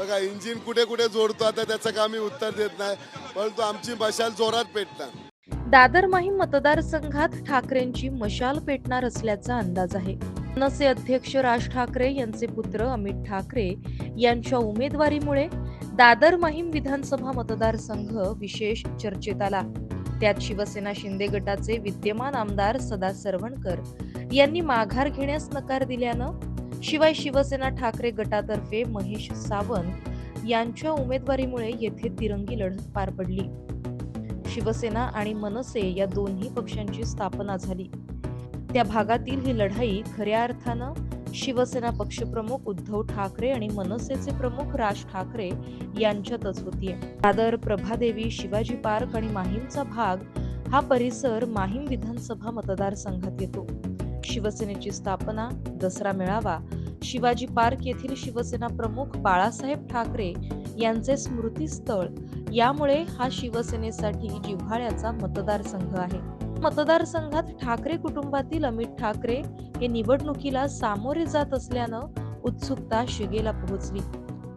बघा इंजिन कुठे कुठे जोडतो आता त्याचं का मी उत्तर देत नाही परंतु आमची मशाल जोरात पेटणार. दादर माहीम मतदारसंघात ठाकरेंची मशाल पेटणार असल्याचा अंदाज आहे. मनसे अध्यक्ष राज ठाकरे यांचे पुत्र अमित ठाकरे यांच्या उमेदवारीमुळे दादर माहीम विधानसभा मतदारसंघ विशेष चर्चेत आला. त्यात शिवसेना शिंदे गटाचे विद्यमान आमदार सदा सरवणकर यांनी माघार घेण्यास नकार दिल्यानं शिवाय शिवसेना ठाकरे गटातर्फे महेश सावंत यांच्या उमेदवारीमुळे येथे तिरंगी लढत पार पडली. शिवसेना आणि मनसे या दोन्ही पक्षांची स्थापना झाली. त्या भागातील ही लढाई खऱ्या अर्थानं शिवसेना पक्षप्रमुख उद्धव ठाकरे आणि मनसेचे प्रमुख राज ठाकरे यांच्यातच होतीये. दादर प्रभादेवी शिवाजी पार्क आणि माहीमचा भाग हा परिसर माहीम विधानसभा मतदारसंघात येतो. शिवसेनेची स्थापना दसरा मेळावा शिवाजी पार्क येथील शिवसेना प्रमुख बाळासाहेब ठाकरे यांचे स्मृतीस्थळ. यामुळे हा शिवसेनेसाठी जिव्हाळ्याचा मतदारसंघ आहे. मतदारसंघात ठाकरे कुटुंबातील अमित ठाकरे हे निवडणुकीला सामोरे जात असल्यानं उत्सुकता शिगेला पोहोचली.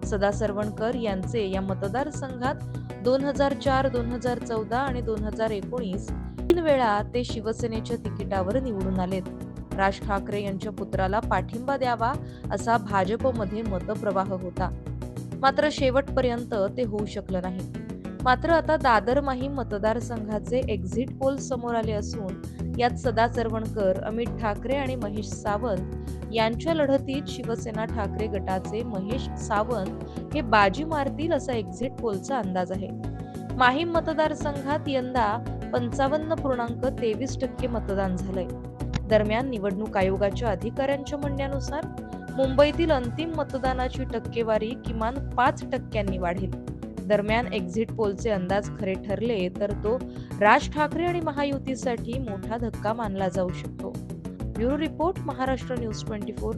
सदा सरवणकर यांचे या मतदारसंघात दोन हजार चार दोन हजार चौदा आणि दोन हजार एकोणीस तीन वेळा ते शिवसेनेच्या तिकिटावर निवडून आलेत. राज ठाकरे यांच्या पुत्राला पाठिंबा द्यावा असा भाजपमध्ये मतप्रवाह होता. मात्र शेवटपर्यंत ते होऊ शकलं नाही. मात्र आता दादर माही मतदारसंघाचे एक्झिट पोल समोर आले असून यात सदा चरवणकर अमित ठाकरे आणि महेश सावंत यांच्या लढतीत शिवसेना ठाकरे गटाचे महेश सावंत हे बाजी मारतील असा एक्झिट पोलचा अंदाज आहे. माहीम मतदारसंघात यंदा पंचावन्न पूर्णांक तेवीस टक्के मतदान झालंय. दरम्यान निवडणूक आयोगाच्या अधिकाऱ्यांच्या म्हणण्यानुसार मुंबईतील अंतिम मतदानाची टक्केवारी किमान पाच टक्क्यांनी वाढेल. दरम्यान एक्झिट पोलचे अंदाज खरे ठरले तर तो राज ठाकरे आणि महायुतीसाठी मोठा धक्का मानला जाऊ शकतो. Bureau report Maharashtra news twenty four.